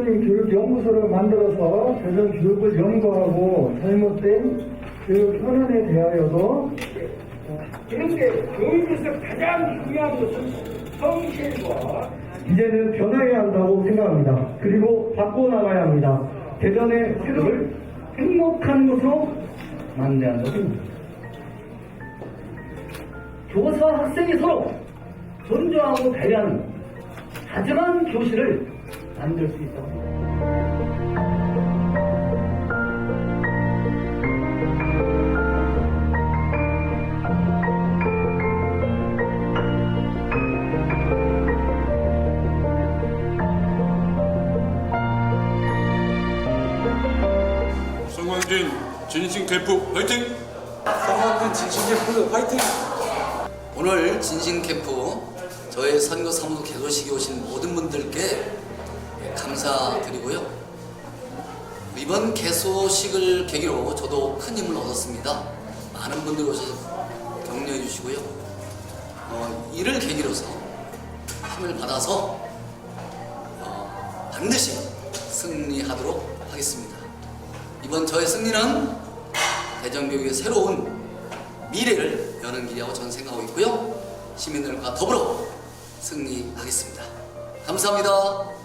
연구소를 만들어서 대전 교육을 연구하고 잘못된 교육 현안에 대하여도 그런데 교육에서 가장 중요한 것은 성실과 이제는 변화해야 한다고 생각합니다. 그리고 바꿔나가야 합니다. 대전의 새로운 행복한 곳으로 만들어야 한다고 교사와 학생이 서로 존중하고 배려하는 다정한 교실을 만들 수 있다고 생각합니다. 송광진 진신 캠프 화이팅! 성광진 진신 캠프 화이팅! 오늘 진신 캠프 저희 선거 사무소 개소식에 오신 모든 분들께 감사드리고요. 이번 개소식을 계기로 저도 큰 힘을 얻었습니다. 많은 분들이 오셔서 격려해 주시고요. 어, 이를 계기로서 힘을 받아서 어, 반드시 승리하도록 하겠습니다. 이번 저의 승리는 대전교육의 새로운 미래를 여는 길이라고 저는 생각하고 있고요. 시민들과 더불어 승리하겠습니다. 감사합니다.